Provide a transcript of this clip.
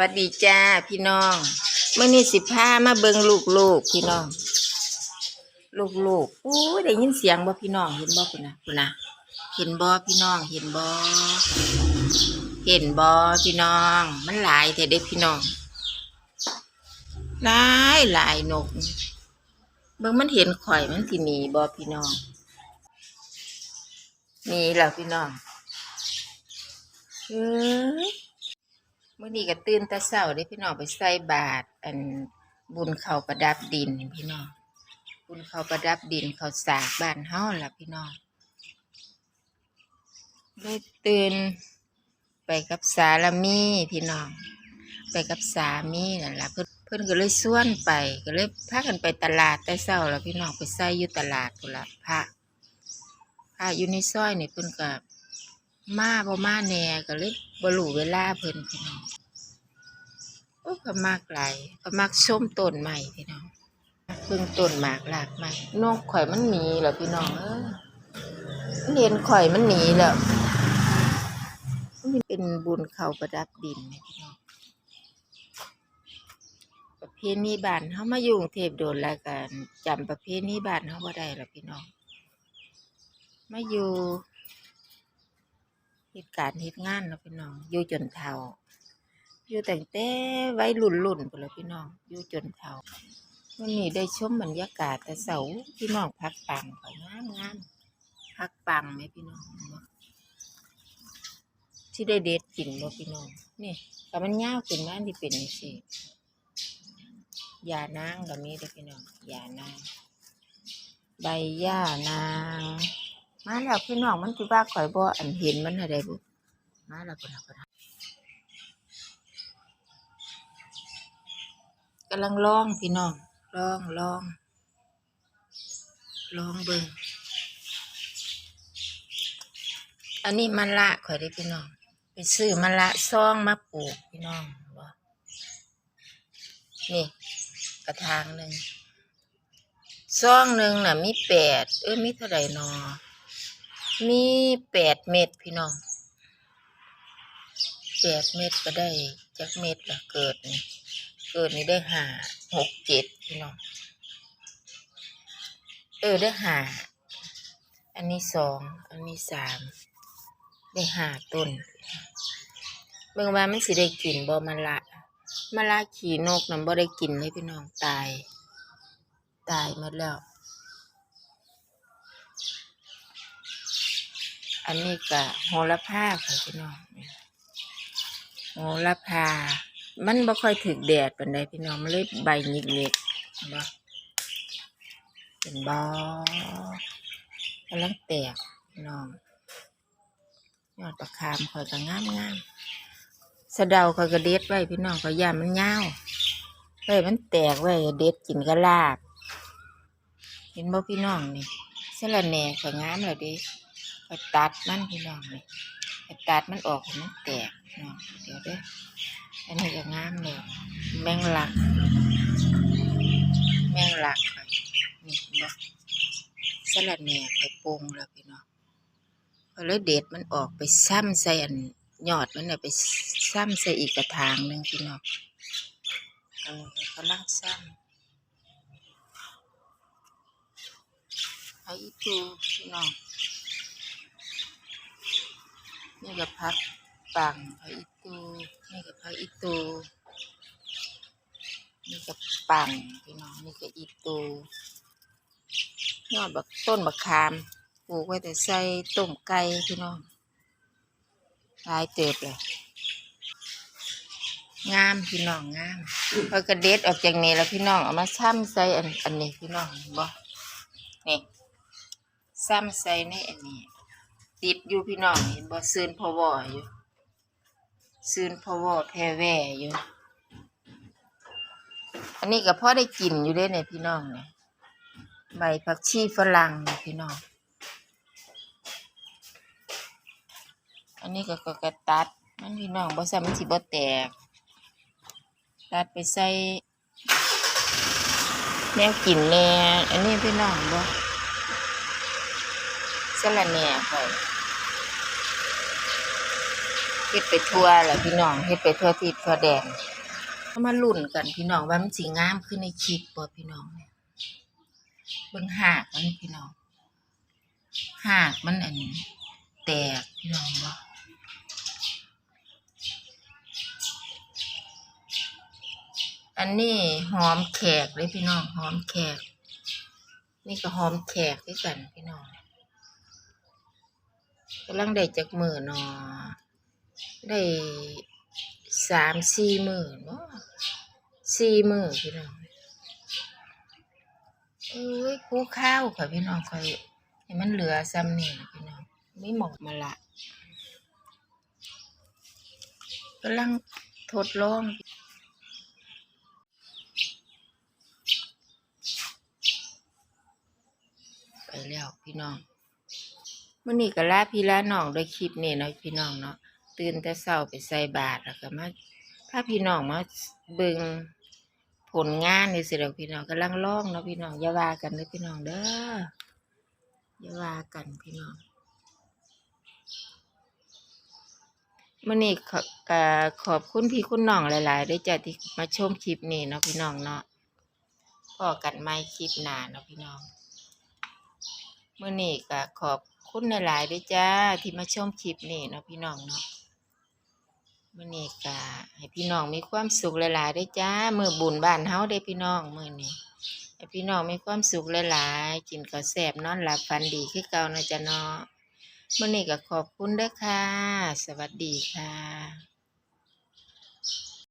วัสดีจ้าพี่น้องเมื่อนี้สิพามาเบิงลูกลูกพี่น้อง ลูกลูกๆอู้ยได้ยินเสียงบ่พี่น้องเห็นบ่คุณนะคุณนะเห็นบ่พี่น้องเห็นบ่เห็นบ่พี่น้อง มันหลายแต่เด็กพี่น้องหลายหลายนก เบิ่งมันเห็นข่อยมันสิหนีบ่พี่น้องหนีแล้วพี่น้องเอ้ย มื่อนี้ก็ตื่นต่เช้าได้พี่น้องไปใส่บาตรอันบุญเขาประดับดินพี่น้องบุญเขาประดับดินเขาสากบ้านเฮาล่ะพี่น้องเลยตื่นไปกับสารมีพี่น้อง ไปกับสามีนั่นแหละเพิ่นเพิ่นก็เลยส่วนไปก็เลยพากันไปตลาดแต่เช้าแล้วพี่น้องไปใส่อยู่ตลาดพุ่นละพระพระอยู่ในซอยนี่เพิ่อนก็ มาบ่มาแหน่ก็เลยบ่รู้เวลาเพิ่นพี่น้องโอ้ก็มากหลายก็มักส้มต้นใหม่พี่น้องเบิ่งต้นหมากหลากใหม่นกข่อยมันหนีแล้วพี่น้องเออมันเห็นข่อยมันหนีแล้วนี่เป็นบุญเขาประดับดินนะพี่น้องประเพณีบ้านเฮามาอยู่เทพโดนแล้วกันจำประเพณีบ้านเฮาบ่ได้แล้วพี่น้องมาอยู่ เหตุการณ์เหตุงานเนาะพี่น้องอยู่จนเฒ่า อยู่แต่งแต่ไว้รุ่นรุ่นไปเลยพี่น้องอยู่จนเฒ่าวันนี้ได้ชมบรรยากาศแต่เสาพี่น้องพักปังไปงามงามพักปังไหมพี่น้องที่ได้เด็ดกินบ่พี่น้องนี่แต่มันยาวขึ้นมาที่เป็นนี่สิยานางก็มีเด้พี่น้องยานางใบย่านาง มาแล้วพี่น้องมันคือว่าข่อยบ่อันเห็นมันอะไรบุมาแล้วพุ่นน่ะปะกำลังลองพี่น้องลองลองลองเบิ่งอันนี้มันละข่อยได้พี่น้อง ไปซื้อมันละซองมาปลูกพี่น้องบ่นี่ กระถางหนึ่งซองหนึ่งน่ะมีแปดเอ้ยมีเท่าไหร่นอ มีแปดเม็ดพี่น้องแปดเม็ดก็ได้จักเม็ดละเกิดนี่เกิดนี่ได้ห้าหกเจ็ดพี่น้องเออได้ห้าอันนี้สองอันนี้สามได้ห้าต้นเบิ่งว่ามันสิได้กินบ่มะละมะละขี่นกนั่นบ่ได้กินเลยพี่น้องตาย ตายหมดแล้ว อันนี้ก็โหระพาค่ะพี่น้องโหระพา มันบ่ค่อยถึกแดดปานใดพี่น้องมันเลยใบหยิกเล็กเห็นบ่เป็นบ่กำลังแตกพี่น้องยอดประคามข่อยก็งามงามสะเดาข่อยก็เด็ดไว้พี่น้องข่อยย่ามันยาวไว้มันแตกไว้เด็ดกินก็ลาบเห็นบ่พี่น้องนี่สะระแหน่ข่อยงามแล้วเด้ อยตัดมันพี่น้องนี่ข่อยตัดมันออกให้มันแตกพี่น้องเดี๋ยวเด้ออันนี้ก็งามเลยแมงลัก แมงลักค่ะนี่นบ่สลัดแหน่ไปปรุงแล้วพี่น้องพอเลยเด็ดมันออกไปซ้ำใส่อันยอดมันน่ะไปซ้ำใส่อีกกระถางหนึ่งพี่น้องเอันนี้กำลังซ้ำเอาอีตูพี่น้อง นี่ก็พักปังพระอิตูนี่ก็พระอิตูนี่ก็ปังพี่น้องนี่ก็อิตูยอดบักต้นบักขามปลูกไว้แต่ใส่ต้มไก่พี่น้องลายเติบเลยงามพี่น้องงามพอกระเด็ดออกจากนี้แล้วพี่น้องเอามาซ้ำใส่อันอันนี้พี่น้องเห็นบ่นี่ซ้ำใส่ในอันนี้ ติดอยู่พี่น้องเห็นบ่ซืนพอวออยู่ซืนพอวอแพรแว่อยู่ อันนี้ก็พ่อได้กินอยู่ด้เนี่ยพี่น้องเนี่ยใบผักชีฝรั่งเนี่ยพี่น้อง อันนี้ก็ก็กระตัดมันพี่น้องบ่ใส่มันสิบ่แตก ตัดไปใส่แนวกินแน่อันนี้พี่น้องบ่สะระแหน่ไป เฮ็ดไปทั่วแหละพี่น้องเฮ็ดไปทั่วทิศทั่วแดนมาลุ้นกันพี่น้องว่ามันสิงามขึ้นในคลิปบ่พี่น้องเนี่ยเบิ่งหากมันพี่น้องหากมันอันแตกพี่น้องบ่อันนี้หอมแขกเลยพี่น้องหอมแขก นี่ก็หอมแขกด้วยกันพี่น้องกำลังได้จากมือเนาะ ได้สามสี่หมื่นเนาะสี่หมื่นพี่น้องเอ้ยคู่ข้าวค่ะพี่น้องคอยให้มันเหลือซ้ำนี่นะพี่น้องไม่หมอกมาละกำลังทดลองไปแล้วพี่น้องมื่อนี้ก็ลาพี่ลาน้องด้วยคลิปนี้เนาะพี่น้องเนาะ ตื่นแต่เช้าไปใส่บาตรแล้วก็มาถ้าพี่น้องมาเบิ่งผลงานนี่สิเดี๋ยวพี่น้องกำลังร้องเนาะพี่น้องอย่าว่ากันเด้อพี่น้องเด้ออย่าว่ากันพี่น้องมื่อนี้ขอขอบคุณพี่คุณน้องหลาย ๆ ด้วยจ้ะที่มาชมคลิปนี้เนาะพี่น้องเนาะพอกันไม่คลิปหนาเนาะพี่น้องมื่อนี้ก็ขอบคุณหลาย ๆด้วยจ้าที่มาชมคลิปนี้เนาะพี่น้องเนาะ มื่อนี้ก็ให้พี่น้องมีความสุขหลายๆได้จ้ามือบุญบ้านเฮาได้พี่น้องมื่อนี้ให้พี่น้องมีความสุขหลายๆกินข้าวแซ่บนอนหลับฝันดีคือเก่านะจ๊ะเนาะมื่อนี้ก็ขอบคุณเด้อค่ะ สวัสดีค่ะ